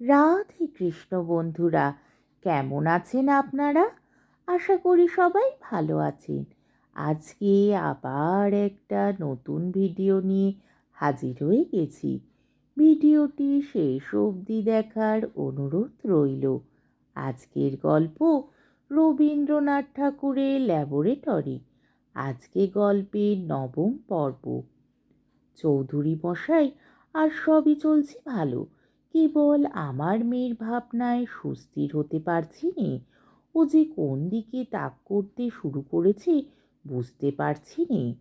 রাধে কৃষ্ণ বন্ধুরা, কেমন আছেন আপনারা? আশা করি সবাই ভালো আছেন। আজকে আবার একটা নতুন ভিডিও নিয়ে হাজির হয়ে গেছি। ভিডিওটি শেষ অবধি দেখার অনুরোধ রইল। আজকের গল্প রবীন্দ্রনাথ ঠাকুরের ল্যাবরেটরি। আজকে গল্পের নবম পর্ব। চৌধুরী মশাই আর সবই চলছে ভালো। কেবল আমার মেয়ের ভাবনায় সুস্থির হতে পারছি নে। ও যে কোন দিকে তাক করতে শুরু করেছে বুঝতে পারছি নে।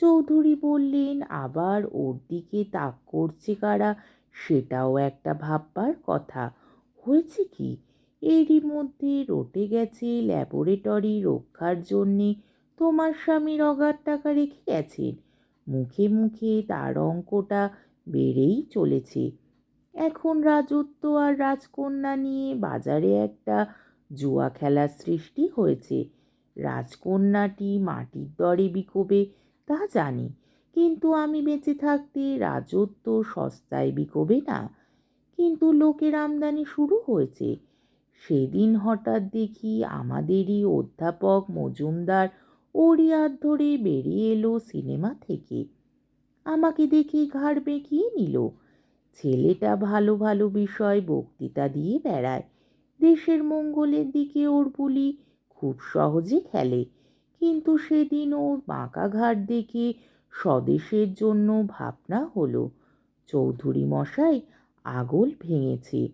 চৌধুরী বললেন, আবার ওর দিকে তাক করছে কারা সেটাও একটা ভাববার কথা। হয়েছে কি? এরই মধ্যে রটে গেছে ল্যাবরেটরি রক্ষার জন্যে। তোমার স্বামীর অগাধ টাকা রেখে গেছেন। মুখে মুখে তার অঙ্কটা বেড়েই চলেছে। এখন রাজত্ব আর রাজকন্যা নিয়ে বাজারে একটা জুয়া খেলার সৃষ্টি হয়েছে। রাজকন্যাটি মাটির দরে বিকোবে, তা জানি। কিন্তু আমি বেঁচে থাকতে রাজত্ব সস্তায় বিকোবে না। কিন্তু লোকের আমদানি শুরু হয়েছে। সেদিন হঠাৎ দেখি আমাদেরই অধ্যাপক মজুমদার হাত ধরে বেরিয়ে এলো সিনেমা থেকে। আমাকে দেখে ঘাড় বেঁকিয়ে নিল। ছেলেটা ভালো ভালো বিষয় বক্তৃতা দিয়ে বেড়ায়। দেশের মঙ্গলের দিকে ওর বুলি খুব সহজে খেলে। কিন্তু সেদিন ওর বাঁকা ঘাট দেখে স্বদেশের জন্য ভাবনা হলো, চৌধুরী মশাই, আগল ভেঙেছে।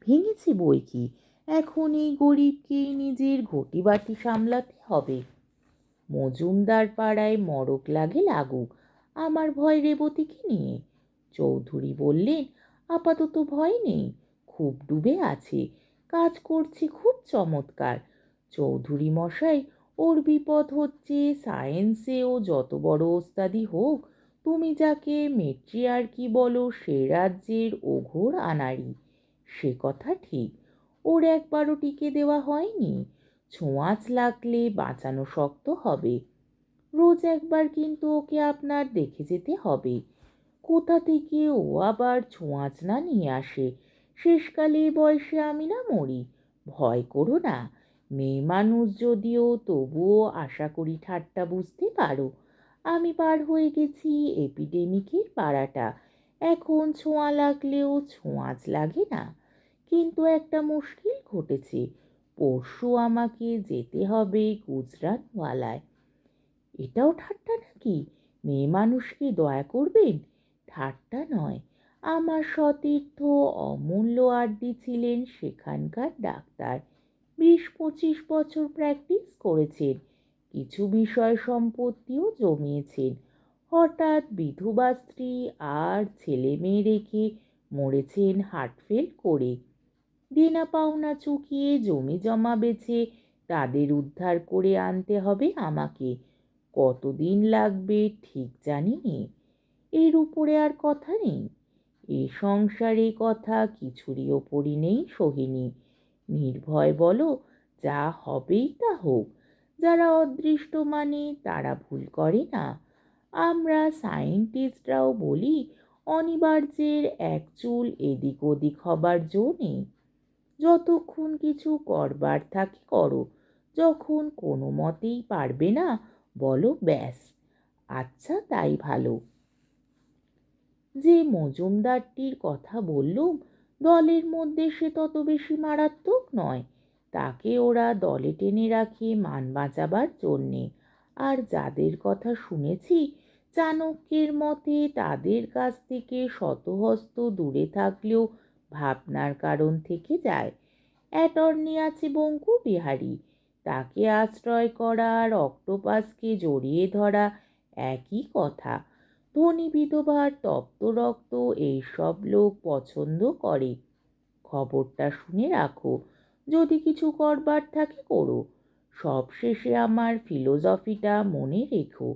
ভেঙেছে বই কি? এখন এই গরিবকেই নিজের ঘটিবাটি সামলাতে হবে। মজুমদার পাড়ায় মরক লাগে লাগুক, আমার ভয় রেবতীকে নিয়ে। চৌধুরী বললেন আপাতত ভয় নেই, খুব ডুবে আছে, কাজ করছে খুব চমৎকার। চৌধুরী মশাই, ওর বিপদ হচ্ছে সায়েন্সেও যত বড় ওস্তাদি হোক, তুমি যাকে মেট্রিয়ার্কি বলো, সে রাজ্যের ওঘোর আনাড়ি। সে কথা ঠিক, ওর একবারও টিকে দেওয়া হয়নি, ছোঁয়াচ লাগলে বাঁচানো শক্ত হবে, রোজ একবার কিন্তু ওকে আপনার দেখে যেতে হবে। কোথা থেকে ও আবার ছোঁয়াচ না নিয়ে আসে? শেষকালে বয়সে আমি না মরি। ভয় করো না। মেয়ে মানুষ যদিও, তবুও আশা করি ঠাট্টা বুঝতে পারো। আমি পার হয়ে গেছি এপিডেমিকের পাড়াটা। এখন ছোঁয়া লাগলেও ছোঁয়াচ লাগে না। কিন্তু একটা মুশকিল ঘটেছে। পরশু আমাকে যেতে হবে গুজরাটওয়ালায়। এটাও ঠাট্টা নাকি? মেয়ে মানুষকে দয়া করবেন? ঠাট্টা নয়। আমার সতীর্থ অমূল্য আড্ডি ছিলেন সেখানকার ডাক্তার। বিশ পঁচিশ বছর প্র্যাকটিস করেছেন। কিছু বিষয় সম্পত্তিও জমিয়েছেন। হঠাৎ বিধবা স্ত্রী আর ছেলে মেয়ে রেখে মরেছেন হার্টফেল করে। দেনা পাওনা চুকিয়ে জমি জমা বেছে তাদের উদ্ধার করে আনতে হবে আমাকে। কতদিন লাগবে ঠিক জানি এর উপরে আর কথা নেই। এ সংসারে কথা কিছুরই ওপরই নেই সোহিনী। নির্ভয় বলো, যা হবেই তা হোক। যারা অদৃষ্ট মানে তারা ভুল করে না। আমরা সায়েন্টিস্টরাও বলি, অনিবার্যের এক চুল এদিক ওদিক হবার জো নেই। যতক্ষণ কিছু করবার থাকে করো, যখন কোনো মতেই পারবে না, বলো ব্যাস। আচ্ছা তাই ভালো। যে মজুমদারটির কথা বললুম, দলের মধ্যে সে তত বেশি মারাত্মক নয়। তাকে ওরা দলে টেনে রাখে মান বাঁচাবার জন্যে। আর যাদের কথা শুনেছি, চাণক্যের মতে তাদের কাছ থেকে শতহস্ত দূরে থাকলেও ভাবনার কারণ থেকে যায়। অ্যাটর্নি আছে বঙ্কু বিহারী। তাকে আশ্রয় করা আর অক্টোপাসকে জড়িয়ে ধরা একই কথা। ধনী বিধবার তপ্ত রক্ত এইসব লোক পছন্দ করে। খবরটা শুনে রাখো, যদি কিছু করবার থাকে করো। সব শেষে আমার ফিলোজফিটা মনে রেখো।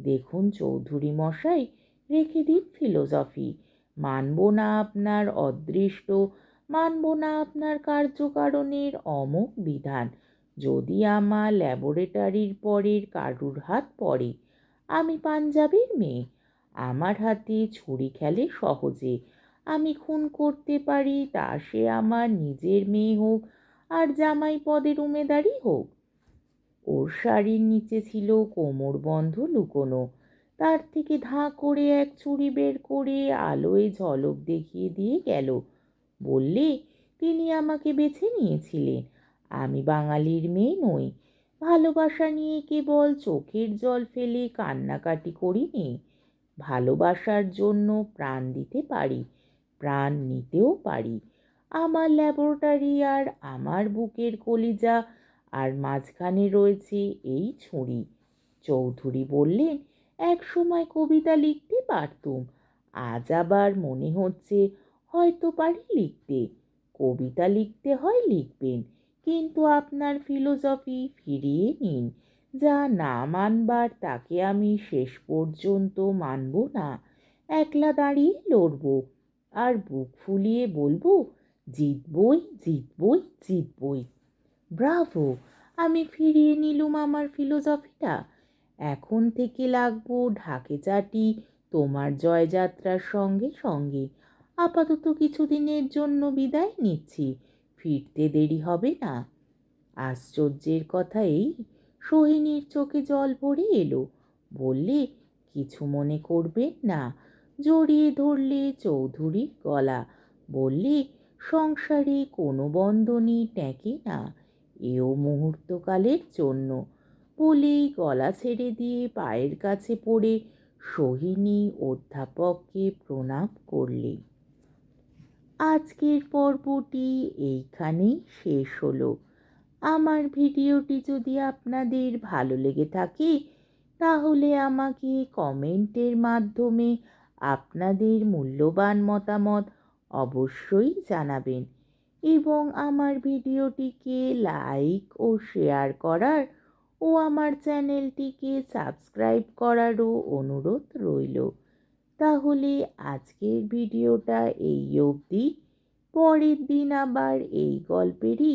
দেখুন চৌধুরী মশাই, রেখে দিন ফিলোজফি মানব না আপনার অদৃষ্ট, মানব না আপনার কার্যকারণের অমুক বিধান। যদি আমার ল্যাবরেটরির পরের কারুর হাত পড়ে, আমি পাঞ্জাবের মেয়ে। আমার হাতে ছুরি খেলে সহজে। আমি খুন করতে পারি, তা সে আমার নিজের মেয়ে হোক আর জামাই পদের উমেদারি হোক। ওর শাড়ির নিচে ছিল কোমর বন্ধ লুকোনো। তার থেকে ধাঁ করে এক চুড়ি বের করে আলোয় ঝলক দেখিয়ে দিয়ে গেল। বললে, তিনি আমাকে বেছে নিয়েছিলেন। আমি বাঙালির মেয়ে নই। ভালোবাসা নিয়ে কেবল চোখের জল ফেলে কান্নাকাটি করিনি। ভালোবাসার জন্য প্রাণ দিতে পারি, প্রাণ নিতেও পারি। আমার ল্যাবরেটরি আর আমার বুকের কলিজা আর মাঝখানে রয়েছে এই ছুরি। চৌধুরী বললেন এক সময় কবিতা লিখতে পারতুম, আজ আবার মনে হচ্ছে হয়তো পারি লিখতে। কবিতা লিখতে হয় লিখবেন, কিন্তু আপনার ফিলোসফি ফিরিয়ে নিন। যা না মানবার তাকে আমি শেষ পর্যন্ত মানব না। একলা দাঁড়িয়ে লড়ব। আর বুক ফুলিয়ে বলব, জিতবই জিতবই জিতবই। ব্রাভো, আমি ফিরিয়ে নিলুম আমার ফিলোসফিটা। এখন থেকে লাগবো ঢাকে চাটি তোমার জয়যাত্রার সঙ্গে সঙ্গে। আপাতত কিছুদিনের জন্য বিদায় নিচ্ছি, ফিরতে দেরি হবে না। আশ্চর্যের কথা এই। সোহিনীর চোখে জল ভরে এলো। বললে, কিছু মনে করবেন না। জড়িয়ে ধরলে চৌধুরীর গলা। বললে, সংসারে কোনো বন্ধনই ট্যাঁকে না। এও মুহূর্তকালের জন্য। বলেই গলা ছেড়ে দিয়ে পায়ের কাছে পড়ে সোহিনী অধ্যাপককে প্রণাম করলে। আজকের পর্বটি এইখানেই শেষ হলো। আমার ভিডিওটি যদি আপনাদের ভালো লেগে থাকে, তাহলে আমাকে কমেন্টের মাধ্যমে আপনাদের মূল্যবান মতামত অবশ্যই জানাবেন এবং আমার ভিডিওটিকে লাইক ও শেয়ার করার ও আমার চ্যানেলটিকে সাবস্ক্রাইব করারও অনুরোধ রইল। তাহলে আজকের ভিডিওটা এই অবধি। পরের দিন আবার এই গল্পেরই